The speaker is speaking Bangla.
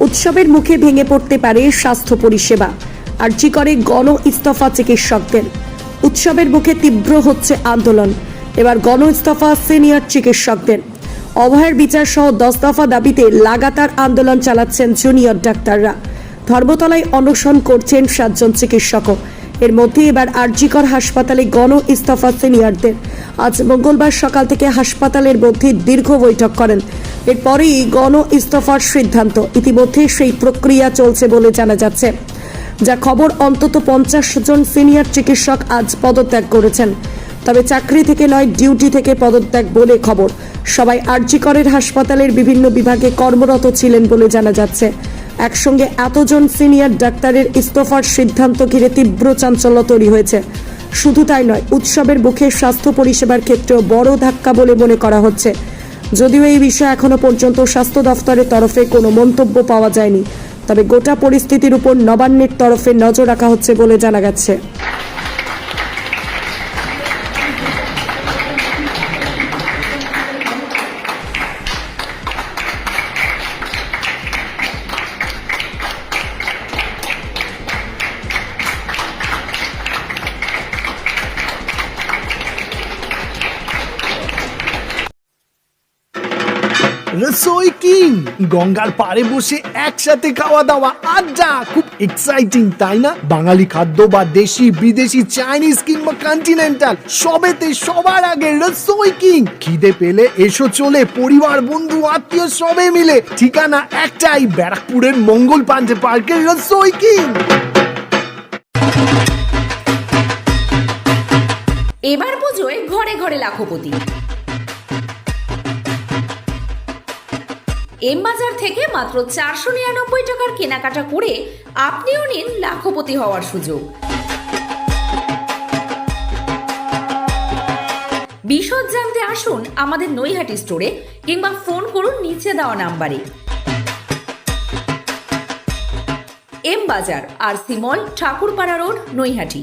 উৎসবের মুখে ভেঙে পড়তে পারে স্বাস্থ্য পরিষেবা। আর জি করে গণ ইস্তফা চিকিৎসকদের। উৎসবের মুখে তীব্র হচ্ছে আন্দোলন। এবার গণ ইস্তফা সিনিয়র চিকিৎসকদের। অভয়ের বিচার সহ দশ দফা দাবিতে লাগাতার আন্দোলন চালাচ্ছেন জুনিয়র ডাক্তাররা। ধর্মতলায় অনশন করছেন সাতজন চিকিৎসকও। এর মধ্যে এবার আরজিকর হাসপাতালে গণ ইস্তফা সিনিয়রদের। আজ মঙ্গলবার সকাল থেকে হাসপাতালের মধ্যে দীর্ঘ বৈঠক করেন এরপরেই গণ ইস্তফার সিদ্ধান্ত। ইতিমধ্যে সেই প্রক্রিয়া চলছে বলে জানা যাচ্ছে। যা খবর অন্তত পঞ্চাশ জন সিনিয়র চিকিৎসক আজ পদত্যাগ করেছেন। তবে চাকরি থেকে নয়, ডিউটি থেকে পদত্যাগ বলে খবর। সবাই আরজিকরের হাসপাতালের বিভিন্ন বিভাগে কর্মরত ছিলেন বলে জানা যাচ্ছে। একসঙ্গে এতজন সিনিয়র ডাক্তারের ইস্তফার সিদ্ধান্ত ঘিরে তীব্র চাঞ্চল্য তৈরি হয়েছে। শুধু তাই নয়, উৎসবের মুখে স্বাস্থ্য পরিষেবার ক্ষেত্রেও বড় ধাক্কা বলে মনে করা হচ্ছে। যদিও এই বিষয়ে এখনও পর্যন্ত স্বাস্থ্য দফতরের তরফে কোনো মন্তব্য পাওয়া যায়নি। তবে গোটা পরিস্থিতির উপর নবান্নের তরফে নজর রাখা হচ্ছে বলে জানা গেছে। রসোই কিং? গঙ্গার পাড়ে বসে একসাথে খাওয়া দাওয়া আড্ডা খুব এক্সাইটিং তাই না? বাঙালি খাদ্য বা দেশি, বিদেশি চাইনিজ কিংবা কন্টিনেন্টাল সবেতে সবার আগে রসোই কিং? খিদে পেলে এসো চলে, পরিবার, বন্ধু, আত্মীয় সবে মিলে। ঠিকানা একটাই, ব্যারাকপুরের মঙ্গল পান্ডে পার্কের রসোই কিং? এবার পুজোয় ঘরে ঘরে লাখপতি। এম বাজার থেকে মাত্র চারশো নিরানব্বই টাকার কেনাকাটা করে আপনিও নিন লাখপতি হওয়ার সুযোগ। বিশদ জানতে আসুন আমাদের নৈহাটি স্টোরে কিংবা ফোন করুন নিচে দেওয়া নাম্বারে। এম বাজার আর সিমল ঠাকুরপাড়া রোড, নৈহাটি।